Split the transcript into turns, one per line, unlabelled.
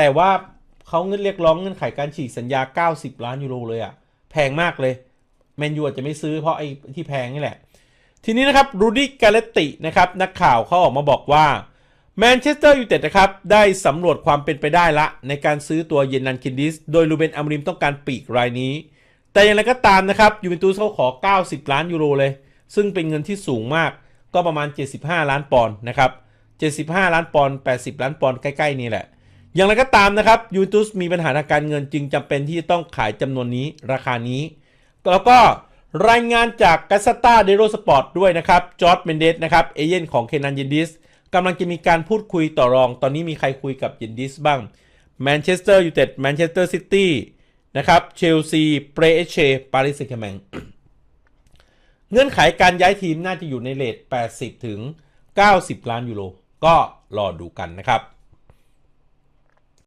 แต่ว่าเขาเงินเรียกร้องเงื่อนไขการฉีกสัญญา 90 ล้านยูโรเลยอะแพงมากเลยแมนยูอาจจะไม่ซื้อเพราะไอ้ที่แพงนี่แหละ ทีนี้นะครับรูดี้กาเลตตินะครับนักข่าวเขาออกมาบอกว่าแมนเชสเตอร์ยูไนเต็ดนะครับได้สำรวจความเป็นไปได้ละ ในการซื้อตัวเยนนันคินดิส โดยลูเบนอัมริมต้องการปีกรายนี้ แต่อย่างไรก็ตามนะครับยูเวนตุสเขาขอ 90 ล้านยูโรเลย ซึ่งเป็นเงินที่สูงมากก็ประมาณ 75 ล้านปอนด์นะครับ75 ล้านปอนด์80 ล้านปอนด์ใกล้ ๆ นี่แหละ อย่างไรก็ตามนะครับยูเวนตุสมีปัญหาทางการเงินจึงจำเป็นที่จะต้องขายจำนวนนี้ราคานี้ แล้วก็รายงานจากกัสตาเดโรสปอร์ตด้วยนะครับจอร์ดเมนเดสนะครับเอเย่นของเคนันยินดิสกำลังจะมีการพูดคุยต่อรอง ตอนนี้มีใครคุยกับยินดิสบ้างแมนเชสเตอร์ยูไนเต็ดแมนเชสเตอร์ซิตี้นะครับเชลซีเปรเอเชปารีสแซงต์แชร์แมงเงื่อนไขการย้ายทีมน่าจะอยู่ในเลท80 ถึง 90 ล้านยูโรก็รอดูกันนะครับ